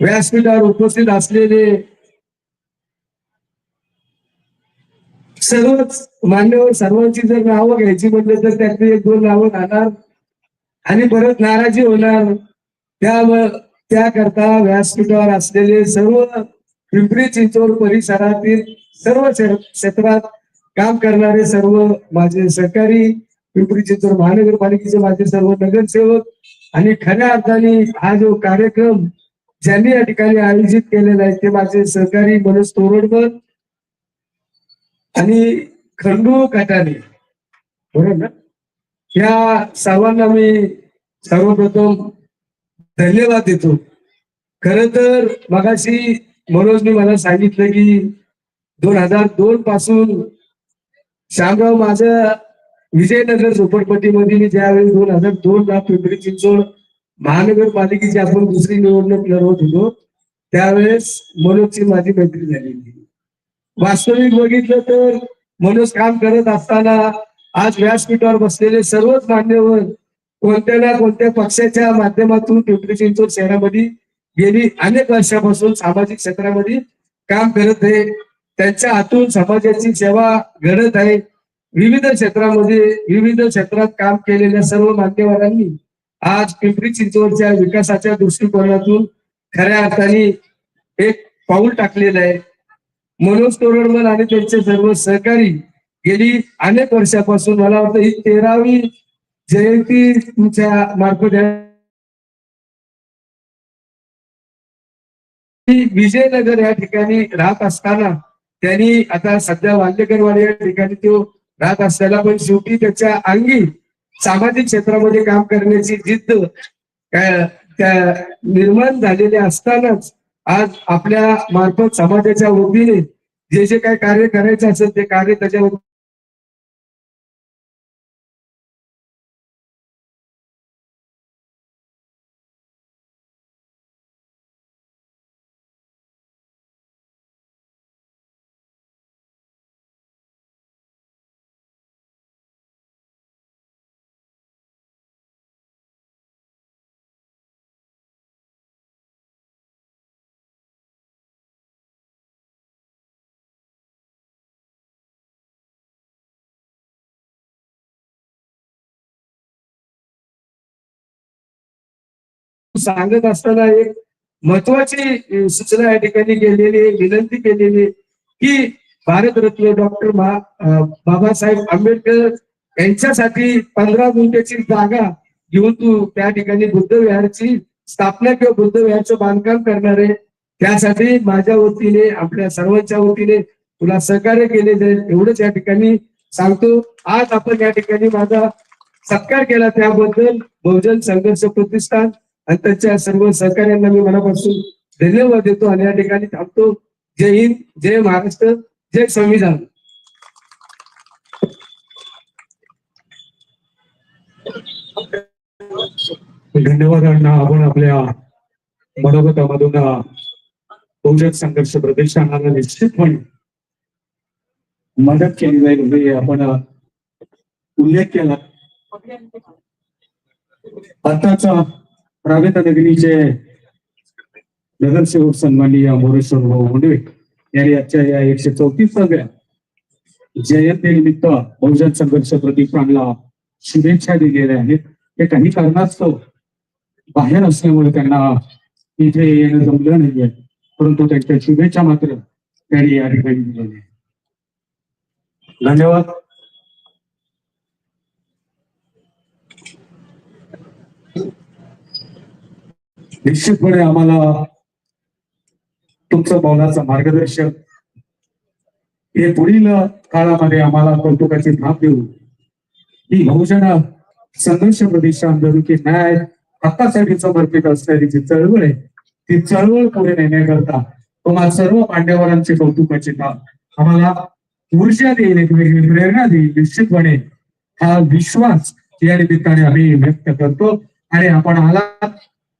व्यासपीठावर उपस्थित असलेले सर्वच मान्यवर सर्वांची जर नावं घ्यायची म्हटलं तर त्यातली एक दोन नावं राहणार आणि परत नाराजी होणार. त्या त्याकरता व्यासपीठावर असलेले सर्व पिंपरी चिंचवड परिसरातील सर्व क्षेत्रात काम करणारे सर्व माझे सहकारी पिंपरी चिंचवड महानगरपालिकेचे माझे सर्व नगरसेवक आणि खऱ्या अर्थाने हा जो कार्यक्रम ज्यांनी या ठिकाणी आयोजित केलेलं आहे ते माझे सहकारी मनोज तोरडकर आणि खंडू काटाने. बरोबर ना? या सर्वांना मी सर्वप्रथम धन्यवाद देतो. खर तर मगाशी मनोजने मला सांगितलं की दोन हजार दोन पासून श्यामराव माझ्या विजयनगर झोपडपट्टीमध्ये मी ज्यावेळी दोन हजार दोन ला पिंपरी चिंचवड महानगरपालिकेची आपण दुसरी निवडणूक लढवत होतो त्यावेळेस मनोजची माझी मैत्री झालेली वास्तविक बघितलं तर मनोज काम करत असताना आज व्यासपीठावर बसलेले सर्वच मान्यवर कोणत्या ना कोणत्या पक्षाच्या माध्यमातून पिंपरी चिंचवड शहरामध्ये गेली अनेक वर्षापासून सामाजिक क्षेत्रामध्ये काम करत आहे. त्यांच्या हातून समाजाची सेवा घडत आहे. विविध क्षेत्रामध्ये विविध क्षेत्रात काम केलेल्या सर्व मान्यवरांनी आज पिंपरी चिंचवडच्या विकासाच्या दृष्टिकोनातून खऱ्या अर्थाने एक पाऊल टाकलेलं आहे. मनोज तोरडमल आणि त्यांचे सर्व सहकारी गेली अनेक वर्षापासून मला वाटतं ही तेरावी जयंती तुमच्या मार्फत विजयनगर या ठिकाणी राहत असताना त्यांनी आता सध्या वाल्यकरवाडी या ठिकाणी तो राहत असताना पण शेवटी त्याच्या अंगी सामाजिक क्षेत्रामध्ये काम करण्याची जिद्द त्या निर्माण झालेली असतानाच आज आपल्या मार्फत समाजाच्या वतीने जे जे काही कार्य करायचे असेल ते कार्य त्याच्या सांगत असताना एक महत्वाची सूचना या ठिकाणी केलेली विनंती केलेली की भारतरत्न डॉक्टर बाबासाहेब आंबेडकर यांच्यासाठी पंधरा गुंठ्याची जागा घेऊन तू त्या ठिकाणी बुद्ध विहारची स्थापना किंवा बुद्ध विहारचं बांधकाम करणार आहे. त्यासाठी माझ्या वतीने आपल्या सर्वांच्या वतीने तुला सहकार्य केले जाईल. एवढंच या ठिकाणी सांगतो. आज आपण या ठिकाणी माझा सत्कार केला. त्याबद्दल बहुजन संघर्ष प्रतिष्ठान आणि सर्व सहकार्यांना मी मनापासून धन्यवाद देतो आणि या ठिकाणी थांबतो. जय हिंद जय महाराष्ट्र जय संविधान. धन्यवाद अण्णा आपण आपल्या मनोगतामधून बहुजन संघर्ष प्रदेशांना निश्चितपणे मदत केली जाईल हे म्हणजे आपण उल्लेख केला. आताचा रावेत नगरीचे नगरसेवक सन्माननीय मोरेश्वर भाऊ मुंडवे यांनी आजच्या या एकशे चौतीसाव्या जयंतीनिमित्त बहुजन संघर्ष प्रतिष्ठानला शुभेच्छा दिलेल्या आहेत. ते काही कारणास्तव बाहेर असल्यामुळे त्यांना इथे येणं जमलं नाहीये. परंतु त्यांच्या शुभेच्छा मात्र त्यांनी या ठिकाणी दिलेल्या आहेत. धन्यवाद. निश्चितपणे आम्हाला तुमचं मौलाचं मार्गदर्शन हे पुढील काळामध्ये आम्हाला कौतुकाची थाप देऊ. ही बहुजन संघर्ष प्रदेश जणू की न्याय हक्कासाठी समर्पित असणारी जी चळवळ आहे. ती चळवळ पुढे नेण्याकरता तुम्हाला सर्व मान्यवरांचे कौतुकाचे काम आम्हाला ऊर्जा देईल एक वेगळी प्रेरणा देईल. निश्चितपणे हा विश्वास या निमित्ताने आम्ही व्यक्त करतो आणि आपण आलात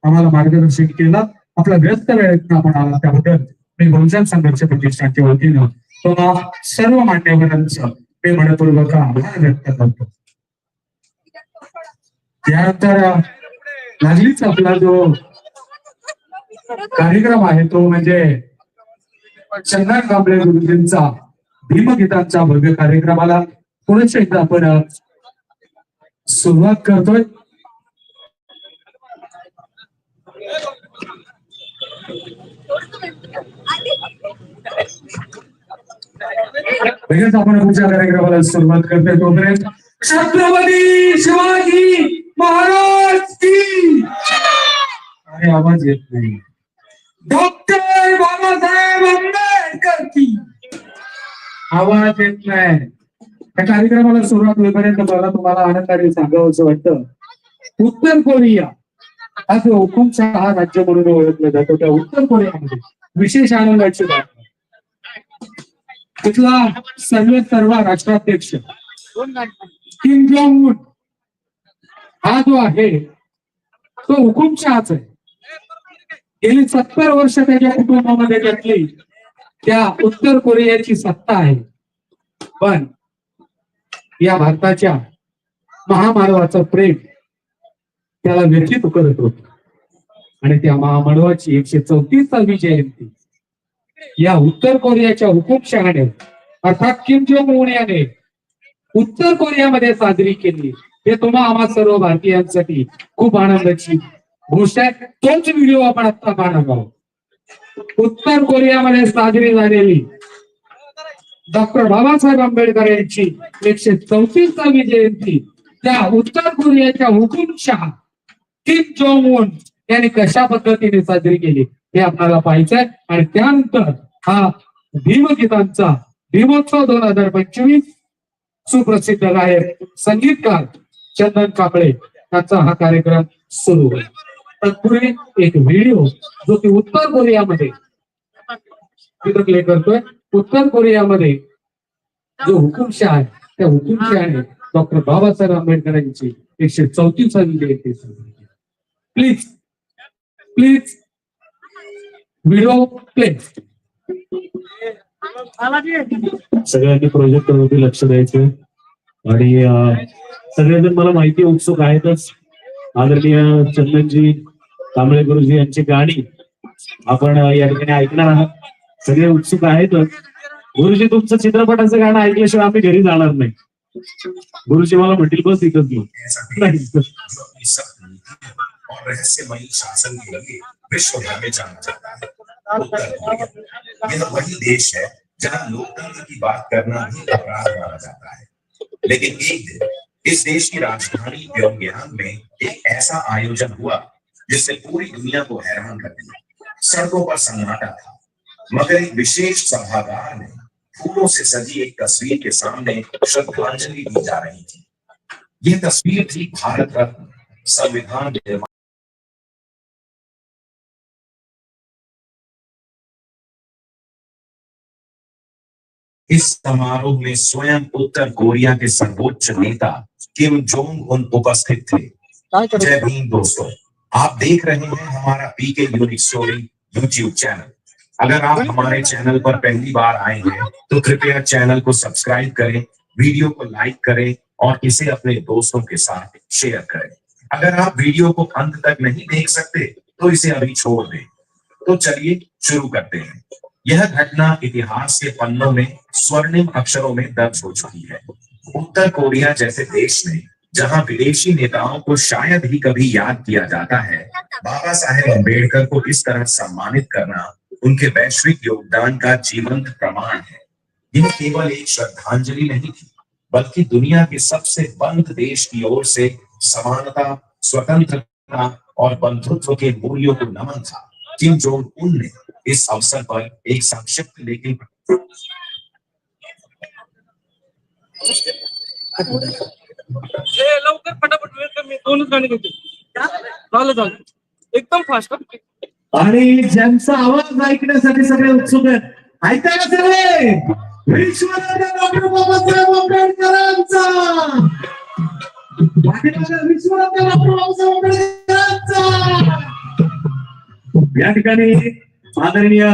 आम्हाला मार्गदर्शन केलं. आपला व्यस्त वेळेत आपण आला त्याबद्दल मी बहुजन संघर्ष प्रतिष्ठानच्या वतीनं तुम्हा सर्व मान्यवरांचं मी मनपूर्वक आभार व्यक्त करतो. त्यानंतर लागलीच आपला जो कार्यक्रम आहे तो म्हणजे चंदन कांबळे गुरुजींचा भीमगीतांचा भव्य कार्यक्रमाला पुढे एकदा आपण सुरुवात करतोय. लगेच आपण पुढच्या कार्यक्रमाला सुरुवात करतोय तोपर्यंत छत्रपती शिवाजी महाराज की आवाज येत नाही. डॉक्टर बाबासाहेब आंबेडकर की. आवाज येत नाही. या कार्यक्रमाला सुरुवात होईपर्यंत मला तुम्हाला आनंदाने सांगावं असं वाटतं. उत्तर कोरिया. असं हुकुमशहा राज्य म्हणून ओळखलं जातो. त्या उत्तर कोरियामध्ये विशेष आनंदाची बाब तिथला सर्व सर्व राष्ट्राध्यक्ष. Kim Jong Un. हा जो आहे तो हुकुमशहाच आहे. गेली सत्तर वर्ष त्याच्या कुटुंबामध्ये घेतली त्या उत्तर कोरियाची सत्ता आहे. पण या भारताच्या महामानवाचं प्रेम त्याला व्यथित करत होत. आणि त्या महामानवाची एकशे चौतीसावी जयंती या उत्तर कोरियाच्या हुकुमशहाने अर्थात किम जोंग उन याने उत्तर कोरियामध्ये साजरी केली. हे तुम्हा आम्हा सर्व भारतीयांसाठी खूप आनंदाची गोष्ट आहे. तोच व्हिडिओ आपण आता पाहणार आहोत. उत्तर कोरियामध्ये साजरी झालेली डॉक्टर बाबासाहेब आंबेडकर यांची एकशे चौतीसावी जयंती त्या उत्तर कोरियाच्या हुकुमशहा किम जोंग उन यांनी कशा पद्धतीने साजरी केली? हे आपल्याला पाहायचंय. आणि त्यानंतर हा भीमगीतांचा भीमोत्सव दोन हजार पंचवीस सुप्रसिद्ध गायक संगीतकार चंदन काकळे यांचा हा कार्यक्रम सुरू होईल. तत्पूर्वी एक व्हिडिओ जो की उत्तर कोरियामध्ये चित्र प्ले करतोय. उत्तर कोरियामध्ये जो हुकुमशाह आहे त्या हुकुमशाहने डॉक्टर बाबासाहेब आंबेडकर यांची एकशे चौतीसावी जयंती साजरी केली. प्लीज प्लीज व्हिडिओ प्ले सगळ्यांनी प्रोजेक्ट वरती लक्ष द्यायचं आणि सगळेजण मला माहिती उत्सुक आहेतच आदरणीय चंदनजी कांबळे गुरुजी यांची गाणी आपण या ठिकाणी ऐकणार आहात सगळे उत्सुक आहेतच गुरुजी तुमचं चित्रपटाचं गाणं ऐकल्याशिवाय आम्ही घरी जाणार नाही गुरुजी मला म्हणतील बस इथंच नाही विश्व भर में जाना जाता है यह वही देश है जहाँ लोकतंत्र की बात करना भी अपराध माना जाता है। लेकिन एक दिन इस देश की राजधानी प्योंगयांग में एक ऐसा आयोजन हुआ जिससे पूरी दुनिया को हैरान कर दिया। सड़कों पर सन्नाटा था, मगर एक विशेष सभागार में फूलों से सजी एक तस्वीर के सामने श्रद्धांजलि दी जा रही थी। ये तस्वीर थी भारत रत्न, संविधान निर्माण इस समारोह में स्वयं उत्तर कोरिया के सर्वोच्च नेता किम जोंग उन उपस्थित थे। जय भीम दोस्तों आप देख रहे हैं हमारा PK unique story YouTube channel. अगर आप हमारे चैनल पर पहली बार आए हैं तो कृपया चैनल को सब्सक्राइब करें वीडियो को लाइक करें और इसे अपने दोस्तों के साथ शेयर करें। अगर आप वीडियो को अंत तक नहीं देख सकते तो इसे अभी छोड़ दें। तो चलिए शुरू करते हैं। यह घटना इतिहास के पन्नों में, स्वर्णिम अक्षरों में दर्ज हो चुकी है। उत्तर कोरिया जैसे देश में, जहाँ विदेशी नेताओं को शायद ही कभी याद किया जाता है, बाबा साहेब अंबेडकर को इस तरह सम्मानित करना उनके वैश्विक योगदान का जीवंत प्रमाण है। यह केवल एक श्रद्धांजलि नहीं थी, बल्कि दुनिया के सबसे बंद देश की ओर से समानता, स्वतंत्रता और बंधुत्व के मूल्यों को नमन था किम जोंग उन ने इस अवसर पर एक संक्षिप्त लेकिन हे लवकर फटाफट वेळ कमी दोनच गाणी घेते. झालं झालं. एकदम फास्ट आणि ज्यांचा आवाज ऐकण्यासाठी सगळे उत्सुक आहेत ऐका ना सगळे. विश्वरत्न डॉक्टर बाबासाहेब आंबेडकरांचा. डॉक्टर बाबासाहेब आंबेडकरांचा. या ठिकाणी आदरणीय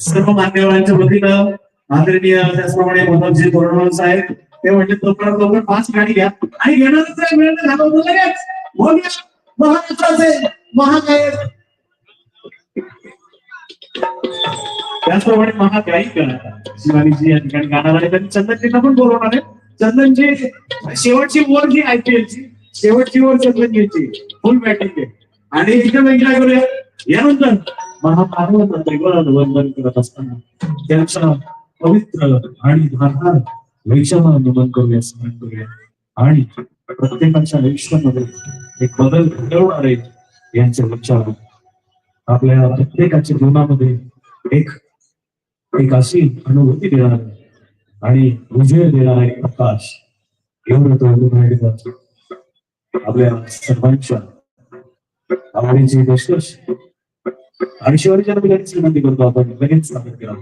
सर्व मान्यवरांच्या वतीनं आदरणीय त्याचप्रमाणे मनोजजी तोरणवाल साहेब ते म्हणजे लवकरात लवकर पाच गाडी घ्या आणि घेणारच वेळ घालवतो लगेच. महाराष्ट्राचे महागायक त्याचप्रमाणे महागायिका शिवानीजी या ठिकाणी गाणार आहेत आणि चंदनजींना पण बोलवणार आहे. चंदनजी शेवटची ओव्हर जी आयपीएलची शेवटची ओव्हर चंदनजीची. फुल बॅटिंग आहे आणि एकदम एन्जॉय करूया. यानंतर महाभारत देवळ वंदन करत असताना त्यांच्या पवित्र आणि धारदार वैशाला नमन करूया स्मरण करूया. आणि प्रत्येकाच्या आयुष्यामध्ये एक बदल घडवणारे यांचे विचार आपल्या प्रत्येकाच्या जीवनामध्ये एक एक अशी अनुभूती देणार आणि विजय देणारा एक प्रकाश एवढं तो अनुभव आपल्या सर्वांच्या आवडीचे निष्कर्ष आणि शिवाजीच्या लगेच विनंती करतो आपण लगेच स्वागत करा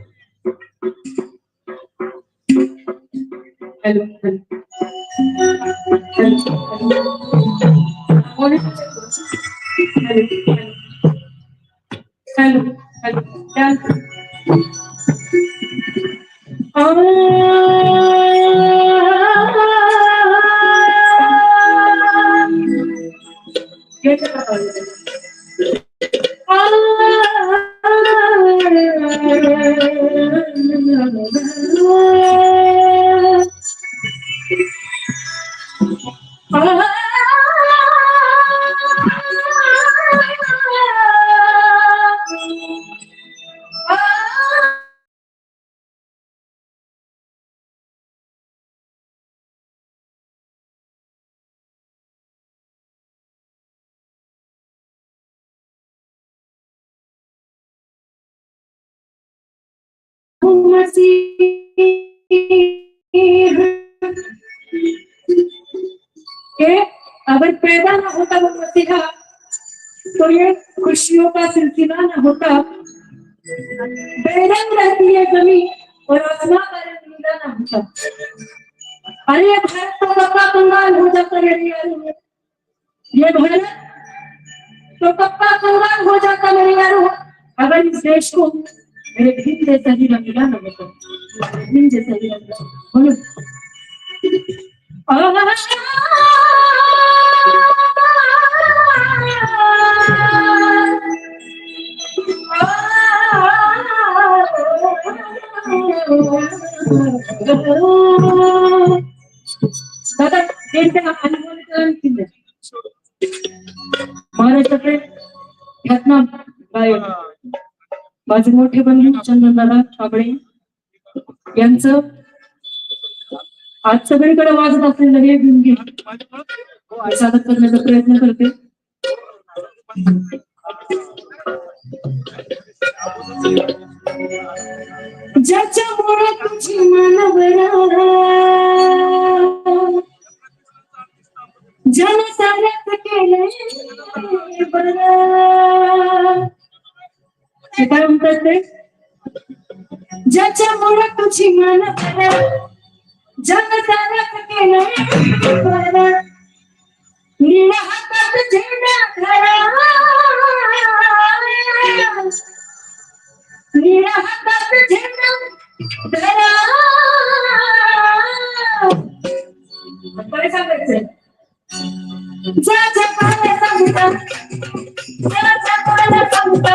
हॅलो के अगर पैदा ना होता वो मसीहा तो ये खुशियों का सिलसिला ना होता। बेरंग रहती है ज़मीन और आसमां का रंग नीला ना होता। अरे ये भारत तो कप्पा कंगाल हो जाता मेरी यारों में। ये भारत तो कप्पा कंगाल हो जाता मेरे यारों अगर इस देश को मेरे भीम जैसा ही रंग मिला ना होता भीम जैसा ही रंग बोलो दादा त्यांच्या अनुभवाने केलं महाराष्ट्राचे ख्यातनाम गायक माझे मोठे बंधू चंदनदादा छाबळे यांचं आज सगळीकडे वाजत असलेलं हे गुणगी सादर करण्याचा प्रयत्न करते. ज्याच्यामुळे तुझी केले बरं हे काय म्हणतात ते? ज्याच्यामुळे तुझी मनवरा जग हातात झेंडा धरा हातात झेंडा धरा काय सांगायचंय. जा जपाला सांगता जा जपाला सांगता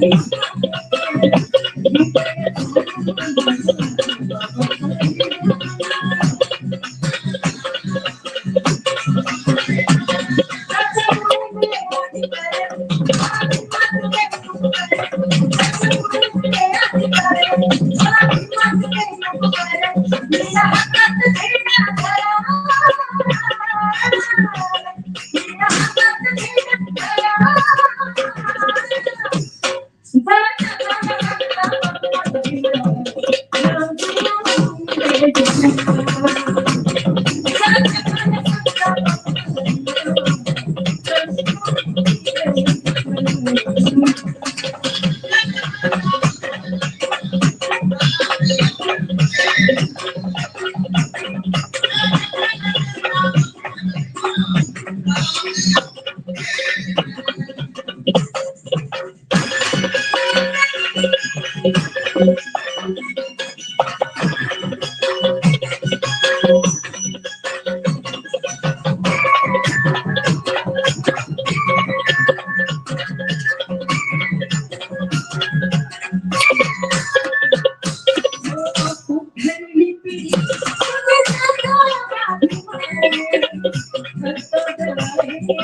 Thank you. 何?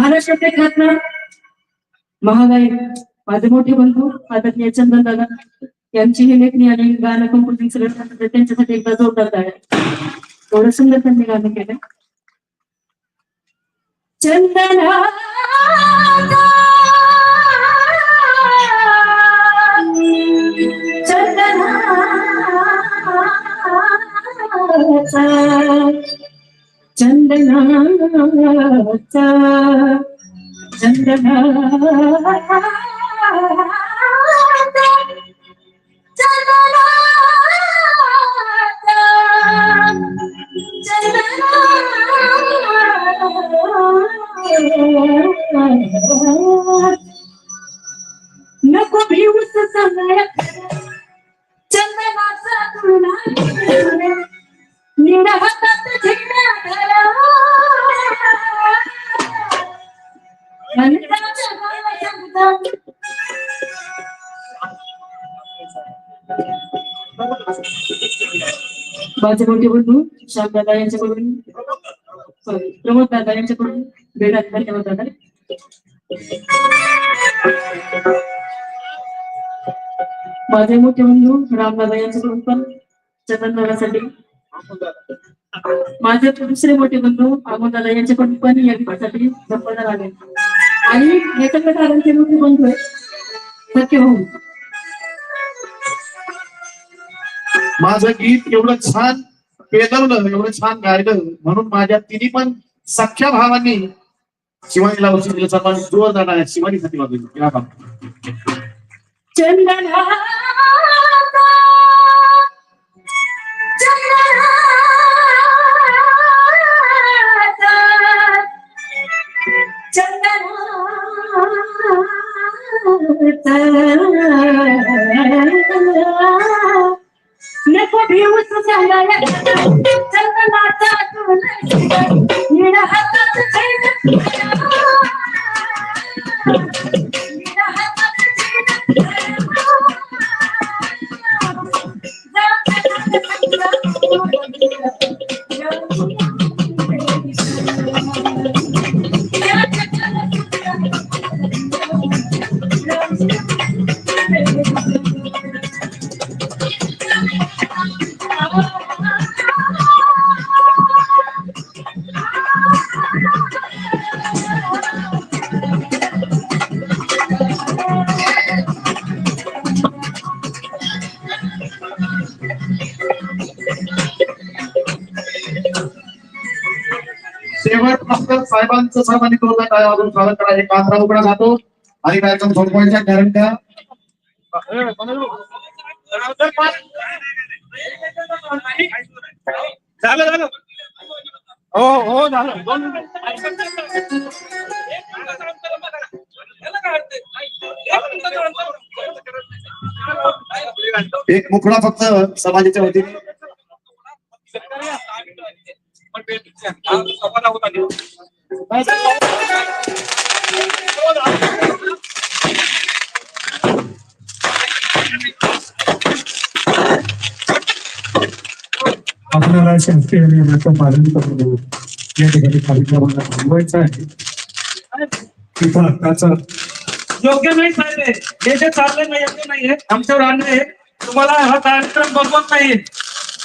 महाराष्ट्राचे ख्यातनाम महागाई माझे मोठे बंधू आदरणीय चंदन दादा यांची ही लेखणी आणि गाणं कंपोजिंग सगळं त्यांच्यासाठी एकदा जोरदार टाळ्या एवढं सुंदर त्यांनी गाणं केलं. चंदना चंदनाचा चंदना नको भिवूस समय चंदनाचा तुला निळ्या माझे मोठे बंधू श्यामदादा यांच्याकडून. सॉरी प्रमोद दादा यांच्याकडून. बेडात धन्यवाद दादा. माझे मोठे बंधू रामदादा यांच्याकडून पण चंदनदादासाठी माझे दुसरे मोठे बंधू दादा यांच्याकडून पण या गीतासाठी संपन्न आले आणि याच्याकडे मोठे बंधू आहेत सत्य भाऊ माझं गीत एवढं छान पेदवलं एवढं छान गायलं म्हणून माझ्या तिन्ही पण सख्या भावांनी शिवाजीला उचलण्याचा पण जोर जाणार शिवाजीसाठी वाजवली या बाबा चंदना नको भिवूस झाला शेवट फक्त साहेबांचं सर्वांनी दोनदा काय वाजून स्वागत करा उघडा जातो. आणि कार्यक्रम संपवायचा कारण का? झालं झालं. हो हो झालं. एक मुखडा फक्त समाजाच्या वतीने. आपल्याला शासकीय नियमाचं पालन करून योग्य नाही साहेब हे. हे जे चाललंय ना, योग्य आमच्यावर आणलंय तुम्हाला हा कार्यक्रम बघवत नाहीये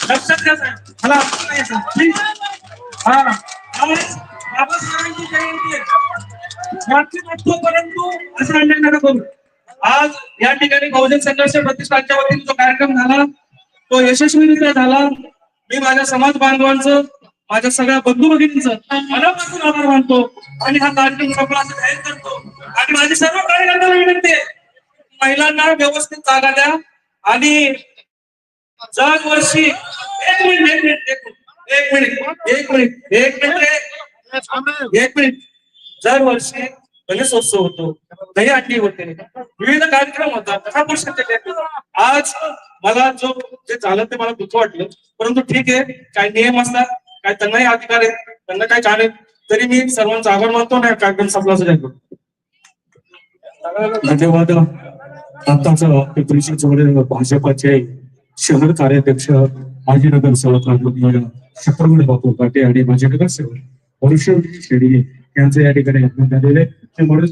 लक्षात घ्या साहेब. मला अडचण नाही साहेब प्लीज़ हा आज बाबासाहेबांची जयंती आहे. परंतु असं अन्याय नका करू. आज या ठिकाणी बहुजन संघर्ष प्रतिष्ठानच्या वतीने जो कार्यक्रम झाला तो यशस्वीरित्या झाला. मी माझ्या समाज बांधवांचं माझ्या सगळ्या बंधू भगिनींचं मनापासून आभार मानतो आणि हा कार्यक्रम सफळ असं जाहीर करतो. आणि माझी सर्व कार्यकर्त्यांना विनंती आहे महिलांना व्यवस्थित जागा द्या आणि दरवर्षी एक मिनिट एक मिनिट एक मिनिट. एक मिनिट एक मिनिट एक मिनिट एक मिनिट. दरवर्षी गणेशोत्सव होतो. दही अंडी होते. विविध कार्यक्रम होतात. करू शकते आज मला जो जे झालं ते मला दुःख वाटलं. परंतु ठीक आहे काय नियम असतात काय त्यांनाही अधिकार आहेत त्यांना काय चालेल तरी मी सर्वांचा आभार मानतो ना कार्यक्रम संपला असं धन्यवाद. आताच भाजपाचे शहर कार्याध्यक्ष माजी नगरसेवक आदरणीय शक्रवड बापू पाटे आणि माजी नगरसेवक वरुष शेडी यांचे या ठिकाणी अभिनंदन ते म्हणून